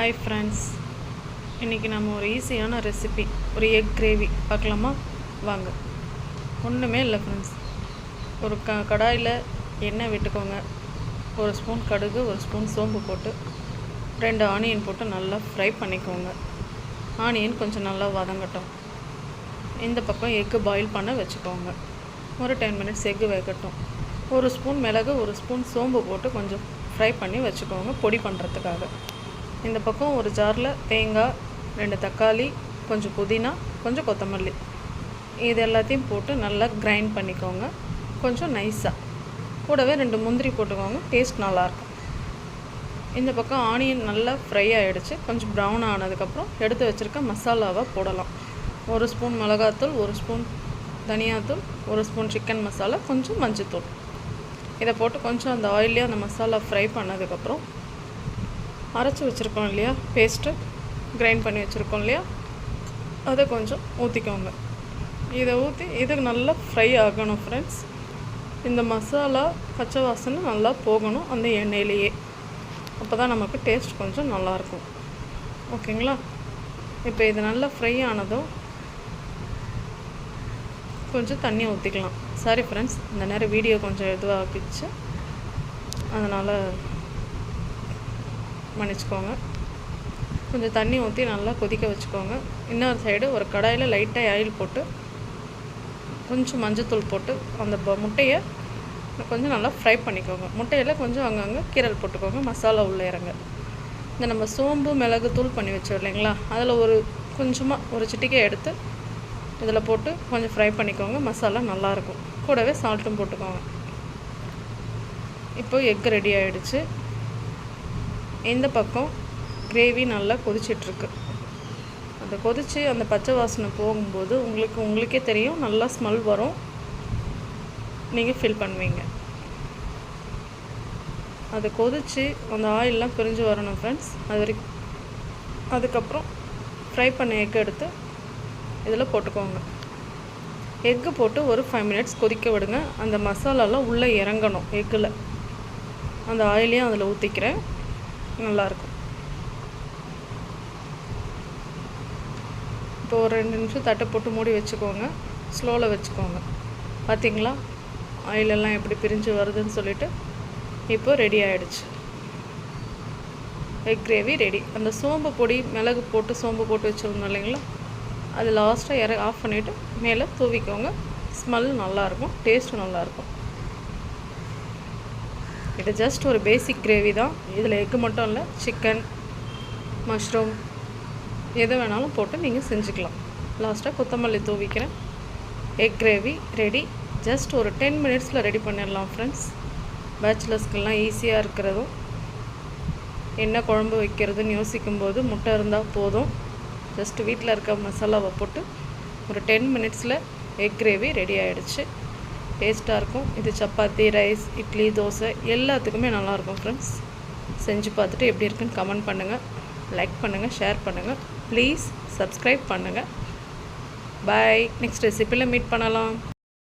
Hi friends இன்றைக்கி நம்ம ஒரு ஈஸியான ரெசிபி ஒரு எக் கிரேவி பார்க்கலாமா? வாங்க. ஒன்றுமே இல்லை ஃப்ரெண்ட்ஸ் ஒரு க கடாயில் எண்ணெய் விட்டுக்கோங்க. ஒரு ஸ்பூன் கடுகு ஒரு ஸ்பூன் சோம்பு போட்டு ரெண்டு ஆனியன் போட்டு நல்லா ஃப்ரை பண்ணிக்கோங்க. ஆனியன் கொஞ்சம் நல்லா வதங்கட்டும். இந்த பக்கம் எக்கு பாயில் பண்ண வச்சுக்கோங்க. ஒரு டென் மினிட்ஸ் எக்கு வேகட்டும். ஒரு ஸ்பூன் மிளகு ஒரு ஸ்பூன் சோம்பு போட்டு கொஞ்சம் ஃப்ரை பண்ணி வச்சுக்கோங்க பொடி பண்ணுறதுக்காக இந்த பக்கம் ஒரு ஜாரில் தேங்காய் ரெண்டு தக்காளி கொஞ்சம் புதினா கொஞ்சம் கொத்தமல்லி. இது எல்லாத்தையும் போட்டு நல்லா கிரைண்ட் பண்ணிக்கோங்க. கொஞ்சம் நைஸாக கூடவே ரெண்டு முந்திரி போட்டுக்கோங்க. டேஸ்ட் நல்லாயிருக்கும் இந்த பக்கம் ஆனியன் நல்லா ஃப்ரை ஆகிடுச்சு கொஞ்சம் ப்ரௌன் ஆனதுக்கப்புறம் எடுத்து வச்சுருக்க மசாலாவை போடலாம். ஒரு ஸ்பூன் மிளகாத்தூள் ஒரு ஸ்பூன் தனியாத்தூள் ஒரு ஸ்பூன் சிக்கன் மசாலா கொஞ்சம் மஞ்சத்தூள். இதை போட்டு கொஞ்சம் அந்த ஆயிலே அந்த மசாலா ஃப்ரை பண்ணதுக்கப்புறம் அரைச்சி வச்சுருக்கோம் இல்லையா? பேஸ்ட்டு கிரைண்ட் பண்ணி வச்சுருக்கோம் இல்லையா? அதை கொஞ்சம் ஊற்றிக்கோங்க இதை ஊற்றி இதுக்கு நல்லா ஃப்ரை ஆகணும் ஃப்ரெண்ட்ஸ் இந்த மசாலா பச்சை வாசனை நல்லா போகணும் அந்த எண்ணெயிலேயே. அப்போ தான் நமக்கு டேஸ்ட் கொஞ்சம் நல்லாயிருக்கும். ஓகேங்களா? இப்போ இது நல்லா ஃப்ரை ஆனதும் கொஞ்சம் தண்ணி ஊற்றிக்கலாம் சாரி ஃப்ரெண்ட்ஸ் இந்த நேரம் வீடியோ கொஞ்சம் இதுவாகிச்சு அதனால் மன்னிச்சுக்கோங்க. கொஞ்சம் தண்ணி ஊற்றி நல்லா கொதிக்க வச்சுக்கோங்க. இன்னொரு சைடு ஒரு கடாயில் லைட்டாக ஆயில் போட்டு கொஞ்சம் மஞ்சத்தூள் போட்டு அந்த ப முட்டையை கொஞ்சம் நல்லா ஃப்ரை பண்ணிக்கோங்க. முட்டையில் கொஞ்சம் அங்கங்கே கீரல் போட்டுக்கோங்க. மசாலா உள்ளே இறங்க. இந்த நம்ம சோம்பு மிளகு தூள் பண்ணி வச்சோம் இல்லைங்களா? அதில் ஒரு கொஞ்சமாக ஒரு சிட்டிக்கை எடுத்து இதில் போட்டு கொஞ்சம் ஃப்ரை பண்ணிக்கோங்க. மசாலா நல்லாயிருக்கும் கூடவே சால்ட்டும் போட்டுக்கோங்க. இப்போ எக் ரெடி ஆகிடுச்சு இந்த பக்கம் கிரேவி நல்லா கொதிச்சிட்ருக்கு. அந்த கொதித்து அந்த பச்சை வாசனை போகும்போது உங்களுக்கு உங்களுக்கே தெரியும் நல்லா ஸ்மெல் வரும். நீங்கள் ஃபில் பண்ணுவீங்க. அது கொதித்து அந்த ஆயிலெலாம் பிரிஞ்சு வரணும் ஃப்ரெண்ட்ஸ் அது வரைக்கும் அதுக்கப்புறம் ஃப்ரை பண்ண எக் எடுத்து இதில் போட்டுக்கோங்க. எக்கு போட்டு ஒரு ஃபைவ் மினிட்ஸ் கொதிக்க விடுங்க. அந்த மசாலாலாம் உள்ளே இறங்கணும் எக்கில் அந்த ஆயிலையும் அதில் ஊற்றிக்கிறேன் நல்லாயிருக்கும். இப்போ ஒரு ரெண்டு நிமிஷம் தட்டை போட்டு மூடி வச்சுக்கோங்க. ஸ்லோவில் வச்சுக்கோங்க. பார்த்தீங்களா? ஆயிலெல்லாம் எப்படி பிரிஞ்சு வருதுன்னு சொல்லிட்டு இப்போ ரெடி ஆகிடுச்சு எக் கிரேவி ரெடி அந்த சோம்பு பொடி மிளகு போட்டு சோம்பு போட்டு வச்சுருந்தோம் இல்லைங்களா? அது லாஸ்ட்டாக இற ஆஃப் பண்ணிவிட்டு மேலே தூவிக்கோங்க. ஸ்மெல் நல்லாயிருக்கும் டேஸ்ட்டும் நல்லாயிருக்கும். இது ஜஸ்ட் ஒரு பேசிக் கிரேவி தான். இதில் எக்கு மட்டும் இல்லை சிக்கன் மஷ்ரூம் எது வேணாலும் போட்டு நீங்கள் செஞ்சுக்கலாம். லாஸ்ட்டாக கொத்தமல்லி தூவிக்கிறேன். எக் கிரேவி ரெடி ஜஸ்ட் ஒரு டென் மினிட்ஸில் ரெடி பண்ணிடலாம் ஃப்ரெண்ட்ஸ் பேச்சுலர்ஸ்க்கெல்லாம் ஈஸியாக இருக்கிறதும் என்ன குழம்பு வைக்கிறதுன்னு யோசிக்கும்போது முட்டை இருந்தால் போதும். ஜஸ்ட் வீட்டில் இருக்க மசாலாவை போட்டு ஒரு டென் மினிட்ஸில் எக் கிரேவி ரெடி ஆகிடுச்சு டேஸ்ட்டாக இருக்கும். இது சப்பாத்தி ரைஸ் இட்லி தோசை எல்லாத்துக்குமே நல்லாயிருக்கும் ஃப்ரெண்ட்ஸ் செஞ்சு பார்த்துட்டு எப்படி இருக்குன்னு கமெண்ட் பண்ணுங்கள் லைக் பண்ணுங்கள் ஷேர் பண்ணுங்கள் ப்ளீஸ் சப்ஸ்கிரைப் பண்ணுங்கள் பாய் நெக்ஸ்ட் ரெசிப்பியில் மீட் பண்ணலாம்.